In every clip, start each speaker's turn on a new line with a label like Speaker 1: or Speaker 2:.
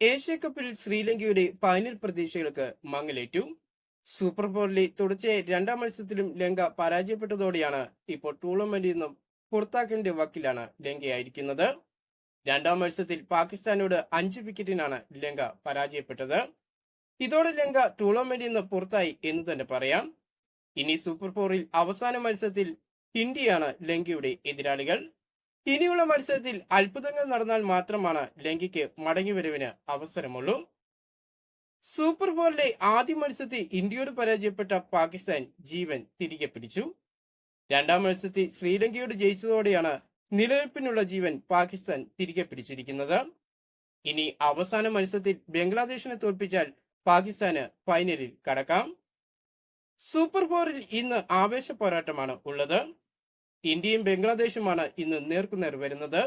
Speaker 1: Asia കപ്പിൽ ശ്രീലങ്കയുടെ final പ്രതീക്ഷകൾക്ക് മങ്ങലേറ്റു. Super ഫോറിലെ തുടർച്ചയായ രണ്ടാം മത്സരത്തിലും ലങ്ക പരാജയപ്പെട്ടതോടെയാണ് ഇപ്പോൾ ടൂർണമെന്റിൽ നിന്നും പുറത്താക്കലിന്റെ വക്കിലാണ് ലങ്കയായിരിക്കുന്നത്. രണ്ടാം മത്സരത്തിൽ പാകിസ്ഥാനോട് അഞ്ച് വിക്കറ്റിനാണ് ലങ്ക പരാജയപ്പെട്ടത്. ഇതോടെ ലങ്ക ടൂർണമെന്റിൽ നിന്ന് പുറത്തായി എന്ന് തന്നെ പറയാം. ഇനി സൂപ്പർ ഫോറിൽ അവസാന മത്സരത്തിൽ ഇന്ത്യയാണ് ലങ്കയുടെ എതിരാളികൾ. ഇനിയുള്ള മത്സരത്തിൽ അത്ഭുതങ്ങൾ നടന്നാൽ മാത്രമാണ് ലങ്കയ്ക്ക് മടങ്ങിവരവിന് അവസരമുള്ളൂ. സൂപ്പർ ബോളിലെ ആദ്യ മത്സരത്തിൽ ഇന്ത്യയോട് പരാജയപ്പെട്ട പാകിസ്ഥാൻ ജീവൻ തിരികെ പിടിച്ചു. രണ്ടാം മത്സരത്തിൽ ശ്രീലങ്കയോട് ജയിച്ചതോടെയാണ് നിലനിൽപ്പിനുള്ള ജീവൻ പാകിസ്ഥാൻ തിരികെ പിടിച്ചിരിക്കുന്നത്. ഇനി അവസാന മത്സരത്തിൽ ബംഗ്ലാദേശിനെ തോൽപ്പിച്ചാൽ പാകിസ്ഥാന് ഫൈനലിൽ കടക്കാം. സൂപ്പർ ഫോറിൽ ഇന്ന് ആവേശ പോരാട്ടമാണ് ഉള്ളത്. ഇന്ത്യയും ബംഗ്ലാദേശുമാണ് ഇന്ന് നേർക്കുനേർ വരുന്നത്.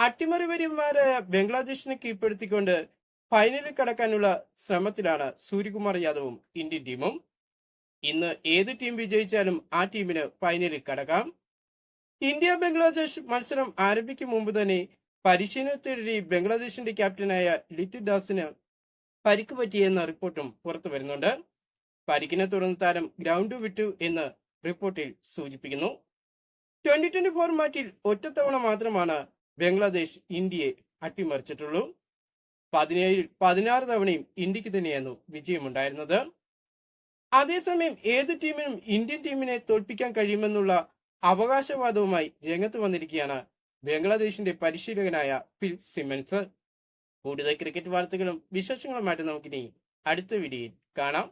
Speaker 1: അട്ടിമറിവര്യന്മാരെ ബംഗ്ലാദേശിനെ കീഴ്പ്പെടുത്തിക്കൊണ്ട് ഫൈനലിൽ കടക്കാനുള്ള ശ്രമത്തിലാണ് സൂര്യകുമാർ യാദവും ഇന്ത്യൻ ടീമും. ഇന്ന് ഏത് ടീം വിജയിച്ചാലും ആ ടീമിന് ഫൈനലിൽ കടക്കാം. ഇന്ത്യ ബംഗ്ലാദേശ് മത്സരം ആരംഭിക്കും മുമ്പ് തന്നെ പരിശീലനത്തിനിടെ ബംഗ്ലാദേശിന്റെ ക്യാപ്റ്റനായ ലിറ്റിൽ ദാസിന് പരിക്ക് പറ്റിയെന്ന റിപ്പോർട്ടും പുറത്തു വരുന്നുണ്ട്. പരിക്കിനെ തുടർന്ന് താരം ഗ്രൗണ്ട് വിട്ടു എന്ന് റിപ്പോർട്ടിൽ സൂചിപ്പിക്കുന്നു. ട്വന്റി ട്വന്റി ഫോർമാറ്റിൽ ഒറ്റത്തവണ മാത്രമാണ് ബംഗ്ലാദേശ് ഇന്ത്യയെ അട്ടിമറിച്ചിട്ടുള്ളൂ. പതിനേഴിൽ പതിനാറ് തവണയും ഇന്ത്യയ്ക്ക് തന്നെയായിരുന്നു വിജയമുണ്ടായിരുന്നത്. അതേസമയം ഏത് ടീമിനും ഇന്ത്യൻ ടീമിനെ തോൽപ്പിക്കാൻ കഴിയുമെന്നുള്ള അവകാശവാദവുമായി രംഗത്ത് വന്നിരിക്കുകയാണ് ബംഗ്ലാദേശിന്റെ പരിശീലകനായ ഫിൽ സിമൻസ്. കൂടുതൽ ക്രിക്കറ്റ് വാർത്തകളും വിശേഷങ്ങളുമായിട്ട് നമുക്കിനി അടുത്ത വീഡിയോയിൽ കാണാം.